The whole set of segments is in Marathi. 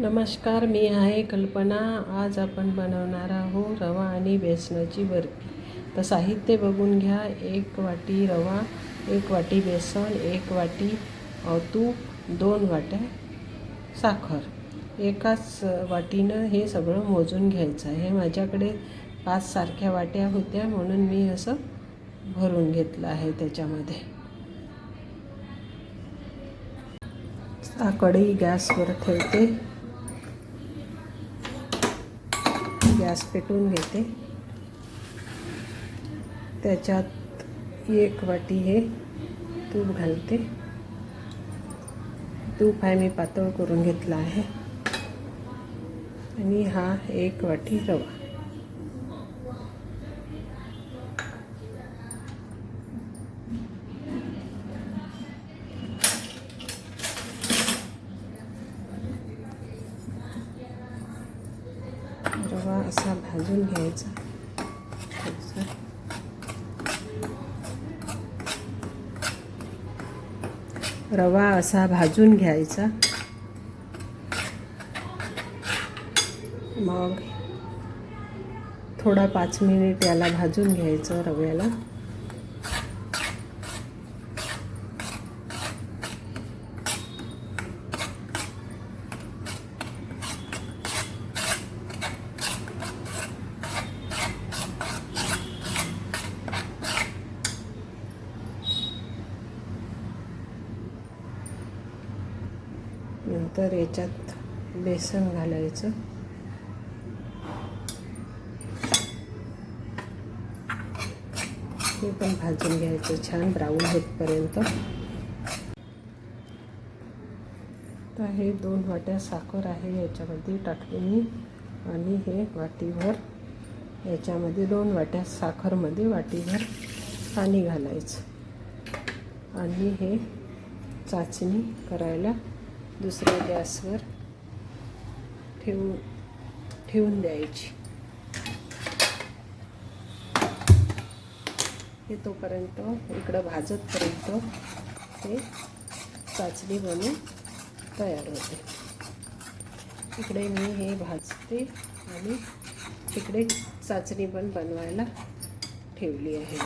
नमस्कार मी आहे कल्पना. आज आपण बनवणार आहोत रवा आणि बेसनाची बर्फी तर साहित्य बघून घ्या. एक वाटी रवा एक वाटी बेसन एक वाटी तूप दोन वाट्या साखर. एकाच वाटीनं हे सगळं मोजून घ्यायचं आहे. माझ्याकडे पाच सारख्या वाट्या होत्या म्हणून मी असं भरून घेतलं आहे त्याच्यामध्ये. आता कढई गॅसवर ठेवते. गॅस पेटवून घेते. त्याच्यात एक वाटी हे तूप घालते. तूप आहे मी पातळ करून घेतला आहे. आणि हा एक वाटी रवा रवा असा भाजून घ्यायचा. रवा असा भाजून घ्यायचा. मग थोडा पाच मिनिट याला भाजून घ्यायचं रव्याला. नंतर याच्यात बेसन घालायचं. हे पण भाजून घ्यायचं छान ब्राऊन होतपर्यंत. तर हे दोन वाट्या साखर आहे याच्यामध्ये टाकली मी आणि हे वाटीभर याच्यामध्ये दोन वाट्या साखरमध्ये वाटीभर पाणी घालायचं. आणि हे चाचणी करायला दुसऱ्या गॅसवर ठेवून ठेवून द्यायची. हे तोपर्यंत इकडं भाजतपर्यंत ते चाचणी बनून तयार होते. इकडे मी हे भाजते आणि तिकडे चाचणी पण बनवायला ठेवली आहे.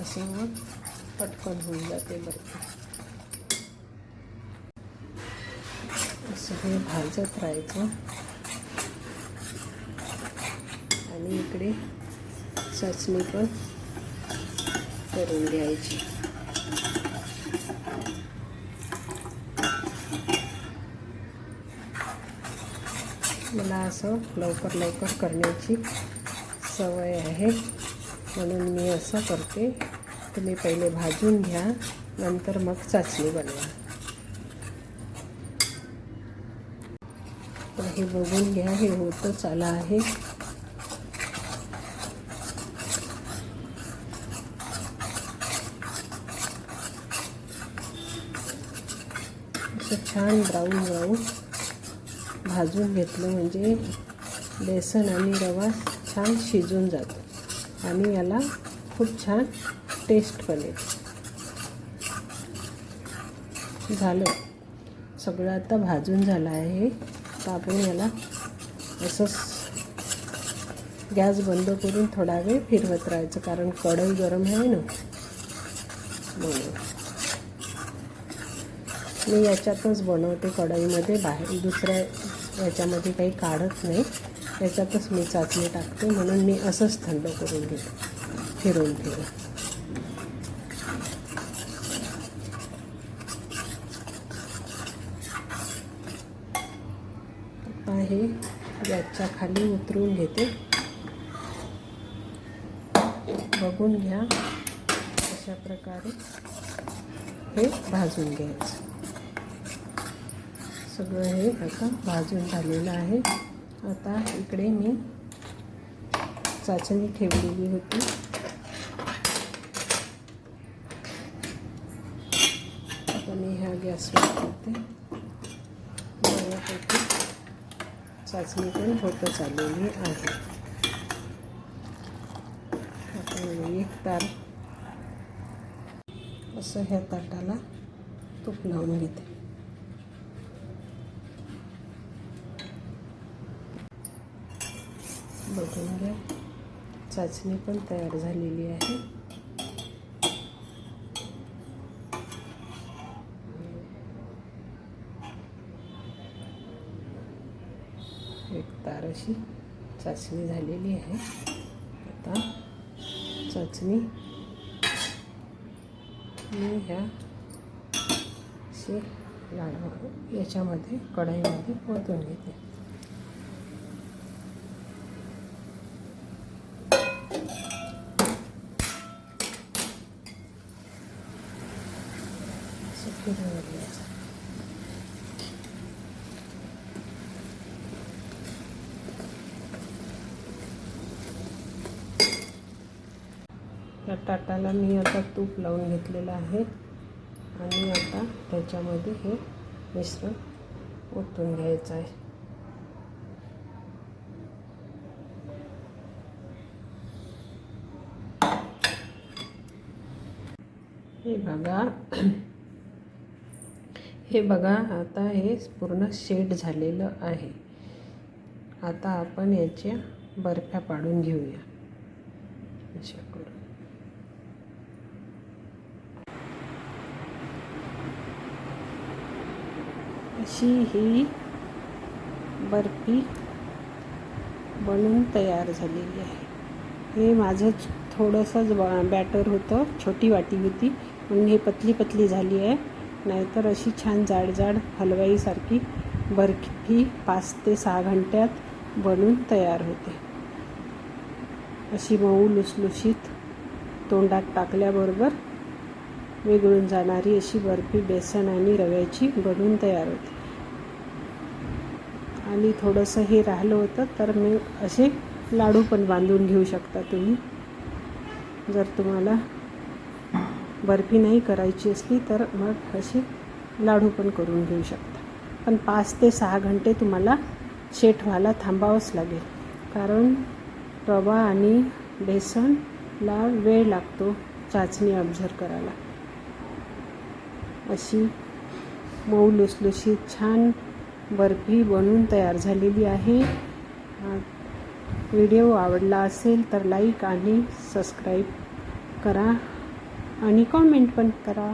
असं मग पटकन होऊन जाते बरं सगळे भाजत राहायचं आणि इकडे चाचणी पण करून घ्यायची. मला असं लवकर लवकर करण्याची सवय आहे. म्हणून मी असं करते. तुम्ही पहिले भाजून घ्या. नंतर मग चाचणी बनवा. हे बघून घ्या हे होतच आलं आहे. असं छान ब्राऊन ब्राऊन भाजून घेतलं म्हणजे बेसन आणि रवा छान शिजून जातो. आणि याला खूप छान टेस्ट पण येते. झालं. सगळं आता भाजून झालं आहे. तर आपण याला असंच गॅस बंद करून थोडा वेळ फिरवत राहायचं कारण कढई गरम आहे ना. म्हणून. मी याच्यातच बनवते कढईमध्ये बाहेर दुसऱ्या याच्यामध्ये काही काढत नाही. याच्यातच मी चाचणी टाकते म्हणून मी असंच थंड करून घेते फिरून फिरून आता हे गॅसच्या खाली उतरून घेते. बघून घ्या अशा प्रकारे हे भाजून घ्यायचं. सगळं हे आता भाजून झालेलं आहे. आता इकडे मी चाचणी ठेवलेली होती. आता मी ह्या गॅसवर ठेवते. बऱ्यापैकी चाचणी पण होतच आलेली आहे. एक तार असं ह्या ताटाला तूप लावून घेते. बघून घ्या. चाचणी पण तयार झालेली आहे. अशी चाचणी झालेली आहे. आता चाचणी मी ह्या असे लाडवा याच्यामध्ये कढईमध्ये ओतून घेते. असं त्या ताटाला मी आता तूप लावून घेतलेलं आहे. आणि आता त्याच्यामध्ये हे मिश्रण ओतून घ्यायचं आहे. हे बघा. हे बघा आता हे पूर्ण शेड झालेलं आहे. आता आपण याच्या बर्फ्या पाडून घेऊया. अशा करून. अशी ही बर्फी बनून तयार झालेली आहे. हे माझं थोडंसंच बॅटर होतं छोटी वाटी होती. म्हणून हे पतली पतली झाली आहे. नाहीतर अशी छान जाड जाड हलवाईसारखी बर्फी पाच ते सहा घंट्यात बनून तयार होते. अशी मऊ लुसलुशीत तोंडात टाकल्याबरोबर विघळून जाणारी अशी बर्फी बेसन आणि रव्याची बनवून तयार होते. आणि थोडंसं हे राहिलं होतं तर मी असे लाडू पण बांधून घेऊ शकता तुम्ही. जर तुम्हाला बर्फी नाही करायची असली तर मग असे लाडू पण करून घेऊ शकता. पण पाच ते सहा घंटे तुम्हाला शेठ व्हायला थांबावंच लागेल. कारण रवा आणि बेसनला वेळ लागतो चाचणी ऑब्झर्व करायला. अशी मऊ लुसलुशीत छान बर्फी बनवून तयार झालेली आहे. व्हिडिओ आवडला असेल तर लाईक आणि सबस्क्राईब करा आणि कॉमेंट पण करा.